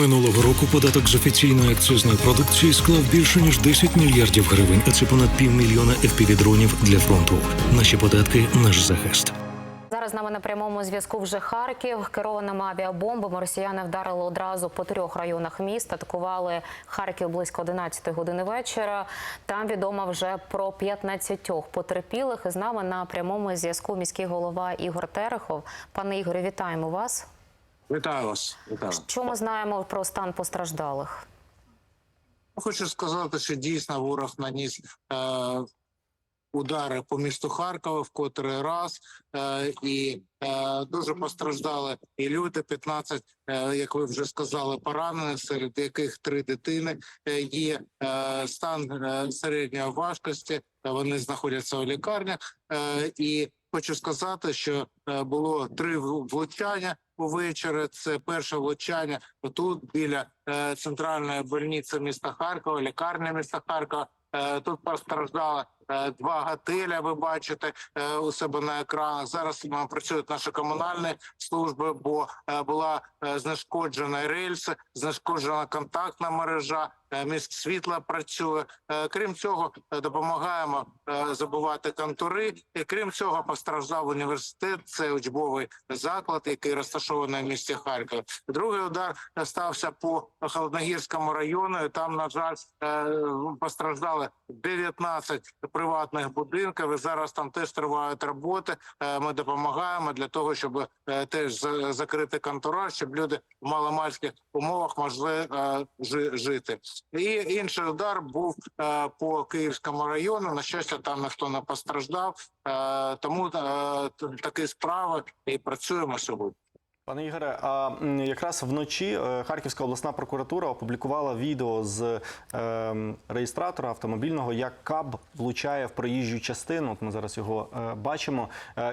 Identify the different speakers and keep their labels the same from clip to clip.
Speaker 1: Минулого року податок з офіційної акцизної продукції склав більше ніж 10 мільярдів гривень, а це понад півмільйона FPV-дронів для фронту. Наші податки наш захист.
Speaker 2: Зараз з нами на прямому зв'язку вже Харків. Керованими авіабомбами росіяни вдарили одразу по трьох районах міста. Атакували Харків близько 11 години вечора. Там відомо вже про 15 потерпілих. І з нами на прямому зв'язку міський голова Ігор Терехов. Пане Ігорю, вітаємо вас.
Speaker 3: Вітаю вас. Вітаю.
Speaker 2: Що ми знаємо про стан постраждалих?
Speaker 3: Хочу сказати, що дійсно ворог наніс е, удари по місту Харкова в котрий раз, е, і е, дуже постраждали і люди. 15, е, як ви вже сказали, поранених, серед яких три дитини є стан середньої важкості. Вони знаходяться у лікарнях. І хочу сказати, що було три влучання увечері. Це перше влучання тут біля центральної больниці міста Харкова, лікарня міста Харкова. Тут постраждали е, два готеля. Ви бачите е, у себе на екранах. Зараз працюють наші комунальні служби, бо е, була е, знешкоджена рельси, знешкоджена контактна мережа. е, Міст світла працює. Е, Крім цього, е, допомагаємо е, забувати контури. І крім цього, постраждав університет. Це учбовий заклад, який розташований в місті Харків. Другий удар стався по Холодногірському району. Там, на жаль, е, постраждали 19 приватних будинків. І зараз там теж тривають роботи. Е, Ми допомагаємо для того, щоб е, теж за- закрити контура, щоб люди в маломальських умовах могли е, жити. І інший удар був по Київському району. На щастя, там ніхто не постраждав. Тому такі справи і працюємо сьогодні.
Speaker 4: Пане Ігоре, а якраз вночі е, Харківська обласна прокуратура опублікувала відео з е, реєстратора автомобільного, як каб влучає в проїжджу частину. От ми зараз його е, бачимо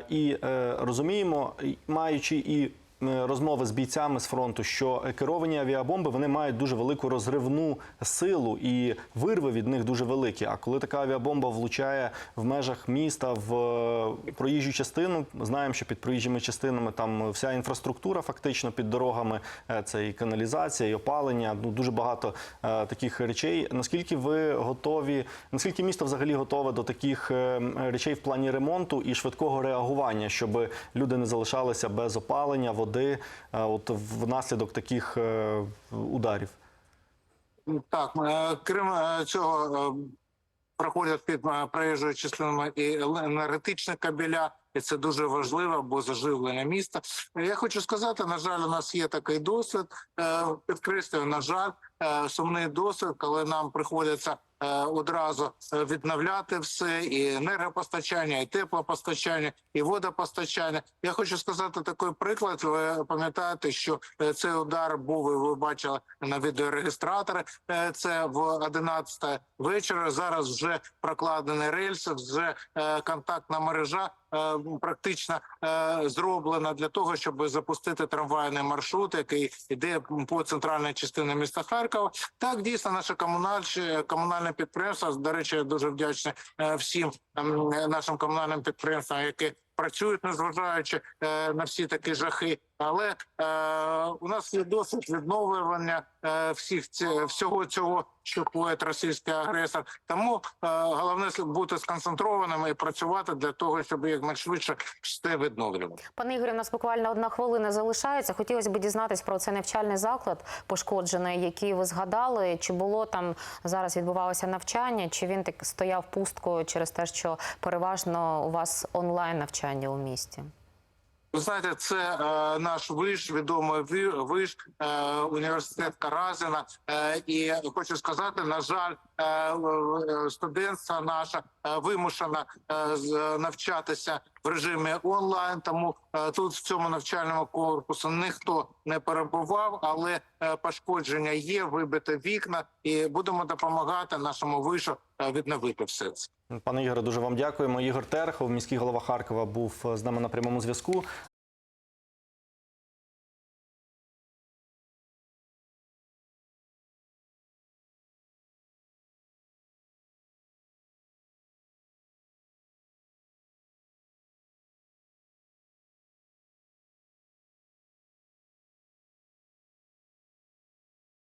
Speaker 4: і розуміємо, маючи і розмови з бійцями з фронту, що е, керовані авіабомби вони мають дуже велику розривну силу і вирви від них дуже великі. А коли така авіабомба влучає в межах міста в е, проїжджу частину, знаємо, що під проїжджими частинами там вся інфраструктура фактично під дорогами. е, Це і каналізація, і опалення. Ну дуже багато е, таких речей. Наскільки ви готові? Наскільки місто взагалі готове до таких е, речей в плані ремонту і швидкого реагування, щоб люди не залишалися без опалення, води, е, от внаслідок таких е, ударів?
Speaker 3: Так, е, крім цього, проходять під проїжджою частинами і енергетичні кабеля, і це дуже важливо, бо заживлення міста. Я хочу сказати, на жаль, у нас є такий досвід. Підкреслюю, на жаль, сумний досвід, коли нам приходиться одразу е, відновляти все, і енергопостачання, і теплопостачання, і водопостачання. Я хочу сказати такий приклад. Ви пам'ятаєте, що е, цей удар був, і ви бачили на відеорегістратори. Е, Це в 11 вечора. Зараз вже прокладені рельси, вже е, контактна мережа е, практично е, зроблена для того, щоб запустити трамвайний маршрут, який йде по центральній частині міста Харкова. Так дійсно наше комунальне комунальне підприємство. До речі, я дуже вдячний е, всім ем, нашим комунальним підприємствам, які працюють, незважаючи е, на всі такі жахи. Але е, у нас є досвід відновлювання е, всіх всього цього, що коїть російський агресор. Тому е, головне бути сконцентрованими і працювати для того, щоб як швидше все відновлювати.
Speaker 2: Пане Ігорю, у нас буквально одна хвилина залишається. Хотілося б дізнатись про цей навчальний заклад пошкоджений, який ви згадали. Чи було там зараз відбувалося навчання, чи він так стояв пусткою через те, що переважно у вас онлайн навчання у місті?
Speaker 3: Ви знаєте, це е, наш виш, відомий виш, е, університет Каразина. Е, і хочу сказати, на жаль, е, е, студентство наша е, вимушена е, навчатися в режимі онлайн. Тому е, тут в цьому навчальному корпусу ніхто не перебував, але е, пошкодження є, вибите вікна, і будемо допомагати нашому вишу е, відновити все це.
Speaker 4: Пане Ігоре, дуже вам дякуємо. Ігор Терехов, міський голова Харкова, був з нами на прямому зв'язку.